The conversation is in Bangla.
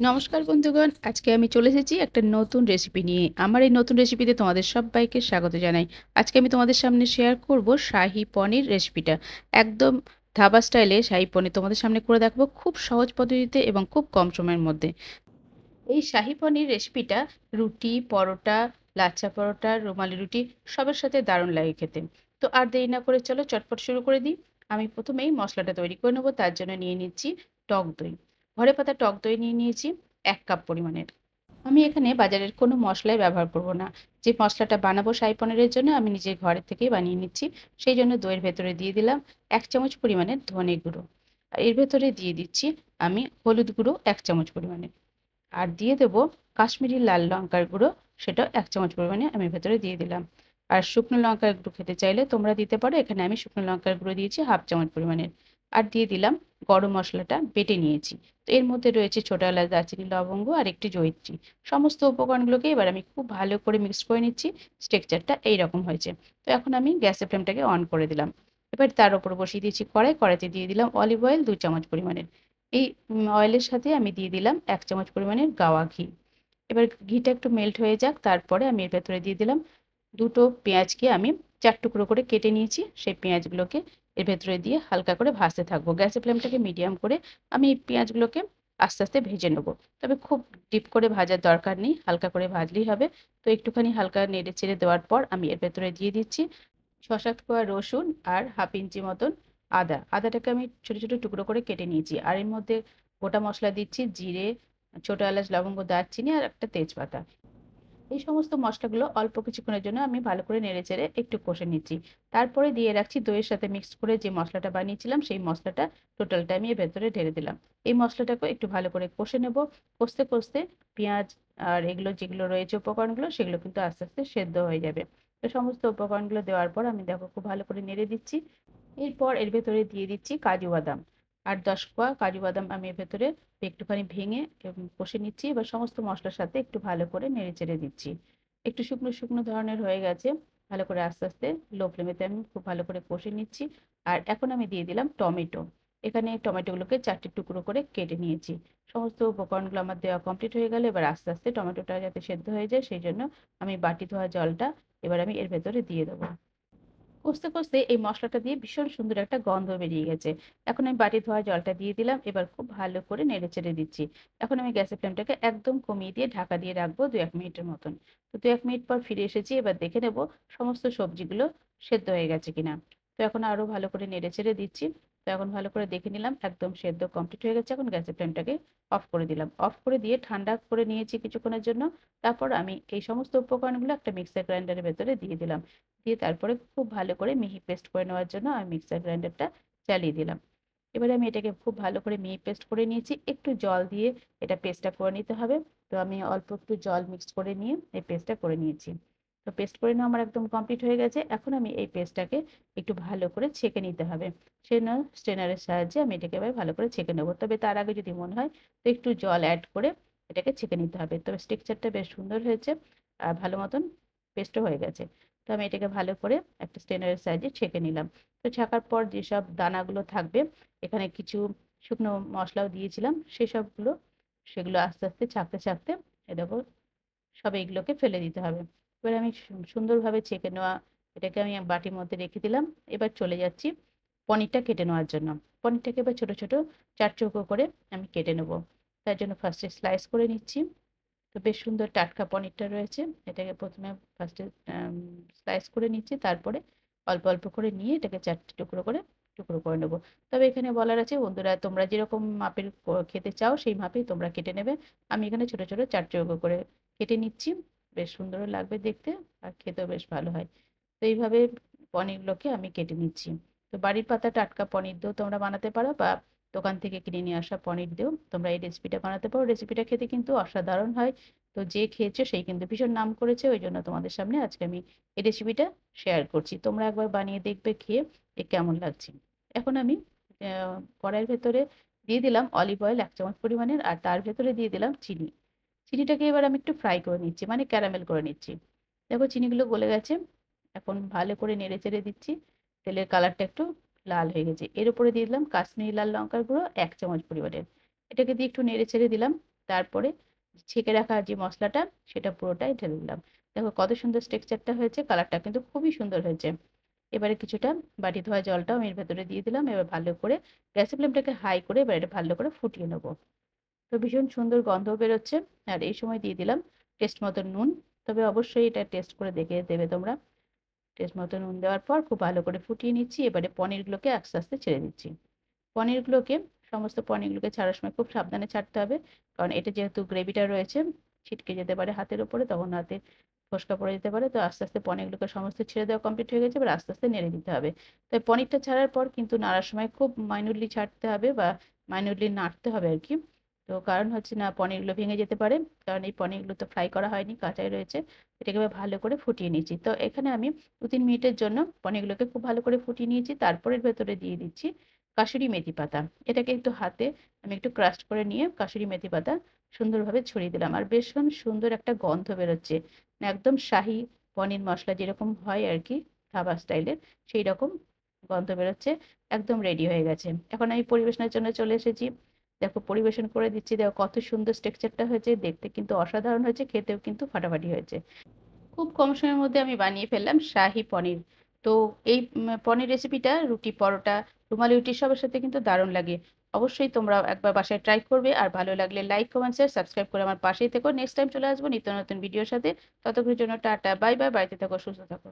নমস্কার বন্ধুগণ, আজকে আমি চলে এসেছি একটা নতুন রেসিপি নিয়ে। আমার এই নতুন রেসিপিতে তোমাদের সবাইকে স্বাগত জানাই। আজকে আমি তোমাদের সামনে শেয়ার করব শাহি পনির রেসিপিটা একদম ধাবা স্টাইলে শাহি পনির তোমাদের সামনে করে দেখাবো খুব সহজ পদ্ধতিতে এবং খুব কম সময়ের মধ্যে। এই শাহি পনির রেসিপিটা রুটি, পরোটা লাচ্ছা পরোটা, রুমালি রুটি সবার সাথে দারুণ লাগে খেতে। তো আর দেরি না করে চলো চটপট শুরু করে দিই। আমি প্রথমেই মশলাটা তৈরি করে নেব, তার জন্য নিয়ে নিচ্ছি টক দই। ঘরে পাতা টক দই নিয়ে নিয়েছি, এক কাপ পরিমাণের। আমি এখানে বাজারের কোনো মশলাই ব্যবহার করব না। যে মশলাটা বানাবো শাহি পনিরের জন্য আমি নিজের ঘরের থেকেই বানিয়ে নিচ্ছি। সেই জন্য দইয়ের ভেতরে দিয়ে দিলাম এক চামচ পরিমাণের ধনে গুঁড়ো। আর এর ভেতরে দিয়ে দিচ্ছি আমি হলুদ গুঁড়ো এক চামচ পরিমাণে আর দিয়ে দেবো কাশ্মীরি লাল লঙ্কার গুঁড়ো, সেটাও এক চামচ পরিমাণে আমি ভেতরে দিয়ে দিলাম। আর শুকনো লঙ্কার গুঁড়ো খেতে চাইলে তোমরা দিতে পারো। এখানে আমি শুকনো লঙ্কার গুঁড়ো দিয়েছি, হাফ চামচ পরিমাণের। আর দিয়ে দিলাম গরম মশলাটা, বেটে নিয়েছি। তো এর মধ্যে রয়েছে ছোটো এলাচ, দারচিনি, লবঙ্গ আর একটি জয়িত্রী। সমস্ত উপকরণগুলোকে এবার আমি খুব ভালো করে মিক্স করে নিচ্ছি স্ট্রেকচারটা এইরকম হয়েছে। তো এখন আমি গ্যাসের ফ্লেমটাকে অন করে দিলাম। এবার তার ওপর বসিয়ে দিয়েছি কড়াই, কড়াইতে দিয়ে দিলাম অলিভ অয়েল দু চামচ পরিমাণের। এই অয়েলের সাথে আমি দিয়ে দিলাম এক চামচ পরিমাণের গাওয়া ঘি। এবার ঘিটা একটু মেল্ট হয়ে যাক, তারপরে আমি এর ভেতরে দিয়ে দিলাম দুটো পেঁয়াজকে আমি চার টুকরো করে কেটে নিয়েছি। সেই পেঁয়াজগুলোকে এর ভেতরে দিয়ে হালকা করে ভাজতে থাকব। গ্যাসের ফ্লেমটাকে মিডিয়াম করে আমি এই পেঁয়াজগুলোকে আস্তে আস্তে ভেজে নেব। তবে খুব ডিপ করে ভাজার দরকার নেই, হালকা করে ভাজলেই হবে। তো একটুখানি হালকা নেড়ে চেড়ে দেওয়ার পর আমি এর ভেতরে দিয়ে দিচ্ছি সাত কোয়া রসুন আর হাফ ইঞ্চি মতন আদা। আদাটাকে আমি ছোটো ছোটো টুকরো করে কেটে নিয়েছি আর এর মধ্যে গোটা মশলা দিচ্ছি, জিরে, ছোটো এলাচ, লবঙ্গ, দারচিনি আর একটা তেজপাতা। এই সমস্ত মশলাগুলো অল্প কিছুক্ষণের জন্য আমি ভালো করে নেড়ে চেড়ে একটু কষে নিচ্ছি। তারপরে দিয়ে রাখছি দইয়ের সাথে মিক্স করে যে মশলাটা বানিয়েছিলাম, সেই মশলাটা টোটালটা আমি ভেতরে ঢেলে দিলাম। এই মশলাটাকে একটু ভালো করে কষে নেব। কষতে কষতে পেঁয়াজ আর এগুলো যেগুলো রয়েছে উপকরণগুলো, সেগুলো কিন্তু আস্তে আস্তে সেদ্ধ হয়ে যাবে। তো সমস্ত উপকরণগুলো দেওয়ার পর আমি দেখো খুব ভালো করে নেড়ে দিচ্ছি। এরপর এর ভেতরে দিয়ে দিচ্ছি কাজু বাদাম। আর দশ কোয়া কাজু বাদাম আমি এর ভেতরে একটুখানি ভেঙে কষে নিচ্ছি। এবার সমস্ত মশলার সাথে একটু ভালো করে নেড়ে চেড়ে দিচ্ছি। একটু শুকনো শুকনো ধরনের হয়ে গেছে। ভালো করে আস্তে আস্তে লো ফ্লেমেতে আমি খুব ভালো করে কষে নিচ্ছি। আর এখন আমি দিয়ে দিলাম টমেটো। এখানে টমেটোগুলোকে চারটে টুকরো করে কেটে নিয়েছি। সমস্ত উপকরণগুলো আমার দেওয়া কমপ্লিট হয়ে গেলে। এবার আস্তে আস্তে টমেটোটা যাতে সেদ্ধ হয়ে যায়, সেই জন্য আমি বাটি ধোয়া জলটা এবার আমি এর ভেতরে দিয়ে দেবো। কষতে কষতে এই মশলাটা দিয়ে ভীষণ সুন্দর একটা গন্ধ বেরিয়ে গেছে। এখন আমি বাটি ধোয়া জলটা দিয়ে দিলাম, এবার খুব ভালো করে নেড়ে চেড়ে দিচ্ছি। এখন আমি গ্যাসের ফ্লেমটাকে একদম কমিয়ে দিয়ে ঢাকা দিয়ে রাখব দু এক মিনিটের মতন। তো দু এক মিনিট পর ফিরে এসেছি, এবার দেখে নেব সমস্ত সবজিগুলো সেদ্ধ হয়ে গেছে কিনা। তো এখন আরও ভালো করে নেড়ে চেড়ে দিচ্ছি। তো এখন ভালো করে দেখে নিলাম, একদম সেদ্ধ কমপ্লিট হয়ে গেছে। এখন গ্যাসের ফ্লেমটাকে অফ করে দিলাম। অফ করে দিয়ে ঠান্ডা করে নিয়েছি কিছুক্ষণের জন্য। তারপর আমি এই সমস্ত উপকরণগুলো একটা মিক্সার গ্রাইন্ডারের ভেতরে দিয়ে দিলাম। দিয়ে তারপরে খুব ভালো করে মিহি পেস্ট করে নেওয়ার জন্য আমি মিক্সার গ্রাইন্ডারটা চালিয়ে দিলাম। এবারে আমি এটাকে খুব ভালো করে মিহি পেস্ট করে নিয়েছি। একটু জল দিয়ে এটা পেস্টটা করে নিতে হবে। তো আমি অল্প একটু জল মিক্স করে নিয়ে এই পেস্টটা করে নিয়েছি। তো পেস্ট করে নেওয়া আমার একদম কমপ্লিট হয়ে গেছে। এখন আমি এই পেস্টটাকে একটু ভালো করে ছেঁকে নিতে হবে। সেজন্য স্ট্রেনারের সাহায্যে আমি এটাকে এবার ভালো করে ছেঁকে নেব। তবে তার আগে যদি মনে হয়, তো একটু জল অ্যাড করে এটাকে ছেঁকে নিতে হবে। তবে স্ট্রাকচারটা বেশ সুন্দর হয়েছে আর ভালো মতন পেস্টও হয়ে গেছে। তো আমি এটাকে ভালো করে একটা স্ট্রেনারের সাহায্যে ছেঁকে নিলাম। তো ছাকার পর যেসব দানাগুলো থাকবে, এখানে কিছু শুকনো মশলাও দিয়েছিলাম। সেসবগুলো, সেগুলো আস্তে আস্তে ছাকতে ছাকতে এ দেখো, সব এইগুলোকে ফেলে দিতে হবে। এবার আমি সুন্দরভাবে ছেঁকে নেওয়া, এটাকে আমি বাটির মধ্যে রেখে দিলাম। এবার চলে যাচ্ছি পনিরটা কেটে নেওয়ার জন্য। পনিরটাকে এবার ছোটো ছোটো চার চৌকো করে আমি কেটে নেব। তার জন্য ফার্স্টে স্লাইস করে নিচ্ছি। তো বেশ সুন্দর টাটকা পনিরটা রয়েছে। এটাকে প্রথমে ফার্স্টে স্লাইস করে নিচ্ছি। তারপরে অল্প অল্প করে নিয়ে এটাকে চারটে টুকরো করে টুকরো করে নেব। তবে এখানে বলার আছে, বন্ধুরা, তোমরা যেরকম মাপের খেতে চাও, সেই মাপেই তোমরা কেটে নেবে। আমি এখানে ছোট ছোট চার চৌকো করে কেটে নিচ্ছি। বেশ সুন্দরও লাগবে দেখতে আর খেতেও বেশ ভালো হয়। তো এইভাবে পনিরগুলোকে আমি কেটে নিচ্ছি। তো বাড়ির পাতা টাটকা পনির দিয়েও তোমরা বানাতে পারো বা দোকান থেকে কিনে নিয়ে আসা পনির দিয়েও তোমরা এই রেসিপিটা বানাতে পারো। রেসিপিটা খেতে কিন্তু অসাধারণ হয়। তো যে খেয়েছো সেই কিন্তু ভীষণ নাম করেছে। ওই জন্য তোমাদের সামনে আজকে আমি এই রেসিপিটা শেয়ার করছি। তোমরা একবার বানিয়ে দেখবে, খেয়ে এ কেমন লাগছে। এখন আমি কড়াইয়ের ভেতরে দিয়ে দিলাম অলিভ অয়েল এক চামচ পরিমাণের আর তার ভেতরে দিয়ে দিলাম চিনি। চিনিটাকে এবার আমি একটু ফ্রাই করে নিচ্ছি মানে ক্যারামেল করে নিচ্ছি। দেখো চিনিগুলো গলে গেছে, এখন ভালো করে নেড়ে চেড়ে দিচ্ছি, তেলের কালারটা একটু লাল হয়ে গেছে। এর উপরে দিয়ে দিলাম কাশ্মীরি লাল লঙ্কার গুঁড়ো, এক চামচ পরিমাণের। এটাকে দিয়ে একটু নেড়ে ছেড়ে দিলাম, তারপরে ছেঁকে রাখা যে মশলাটা, সেটা পুরোটাই ঢেলে দিলাম। দেখো কত সুন্দর টেক্সচারটা হয়েছে কালারটা কিন্তু খুবই সুন্দর হয়েছে। এবারে কিছুটা বাটি ধোয়া জলটাও আমি এর ভেতরে দিয়ে দিলাম, এবার ভালো করে গ্যাসের ফ্লেমটাকে হাই করে এবার এটা ভালো করে ফুটিয়ে নেব। তো ভীষণ সুন্দর গন্ধ বেরোচ্ছে। আর এই সময় দিয়ে দিলাম টেস্ট মতো নুন। তবে অবশ্যই এটা টেস্ট করে দেখে দেবে তোমরা। টেস্ট মতো নুন দেওয়ার পর খুব ভালো করে ফুটিয়ে নিচ্ছি। এবারে পনিরগুলোকে আস্তে আস্তে ছেড়ে দিচ্ছি। পনিরগুলোকে, সমস্ত পনিরগুলোকে ছাড়ার সময় খুব সাবধানে ছাড়তে হবে। কারণ এটা যেহেতু গ্রেভিটা রয়েছে, ছিটকে যেতে পারে হাতের উপরে তখন হাতে ফসকা পড়ে যেতে পারে। তো আস্তে আস্তে পনিরগুলোকে সমস্ত ছেড়ে দেওয়া কমপ্লিট হয়ে গেছে। এবার আস্তে আস্তে নেড়ে দিতে হবে। তাই পনিরটা ছাড়ার পর কিন্তু নাড়ার সময় খুব মাইনুটলি ছাড়তে হবে বা মাইনুটলি নাড়তে হবে আর কি। তো কারণ হচ্ছে না পনিরগুলো ভেঙে যেতে পারে। কারণ এই পনিরগুলো তো ফ্রাই করা হয়নি, কাঁচাই রয়েছে। এটাকে ভালো করে ফুটিয়ে নিয়েছি তো এখানে আমি দু তিন মিনিটের জন্য পনিরগুলোকে খুব ভালো করে ফুটিয়ে নিয়েছি। তারপরের ভেতরে দিয়ে দিচ্ছি কাসুরি মেথি পাতা। এটাকে একটু হাতে আমি একটু ক্রাশ করে নিয়ে কাশুরি মেথি পাতা সুন্দরভাবে ছড়িয়ে দিলাম। আর ভীষণ সুন্দর একটা গন্ধ বেরোচ্ছে। একদম শাহি পনির মশলা যেরকম হয় আর কি ধাবা স্টাইলের সেই রকম গন্ধ বেরোচ্ছে। একদম রেডি হয়ে গেছে। এখন আমি পরিবেশনের জন্য চলে এসেছি। দেখো পরিবেশন করে দিচ্ছি, দেখো কত সুন্দর স্ট্রাকচারটা হয়েছে, দেখতে কিন্তু অসাধারণ হয়েছে, খেতেও কিন্তু ফাটাফাটি হয়েছে। খুব কম সময়ের মধ্যে আমি বানিয়ে ফেললাম শাহি পনির। তো এই পনির রেসিপিটা রুটি পরোটা, রুমালি রুটি সবার সাথে কিন্তু দারুণ লাগে। অবশ্যই তোমরা একবার বাসায় ট্রাই করবে, আর ভালো লাগলে লাইক কমেন্ট শেয়ার সাবস্ক্রাইব করে আমার পাশেই থেকো। নেক্সট টাইম চলে আসব নিত্য নতুন ভিডিওর সাথে। ততক্ষণের জন্য টাটা বাই বাই বাড়িতে থাকো, সুস্থ থাকো।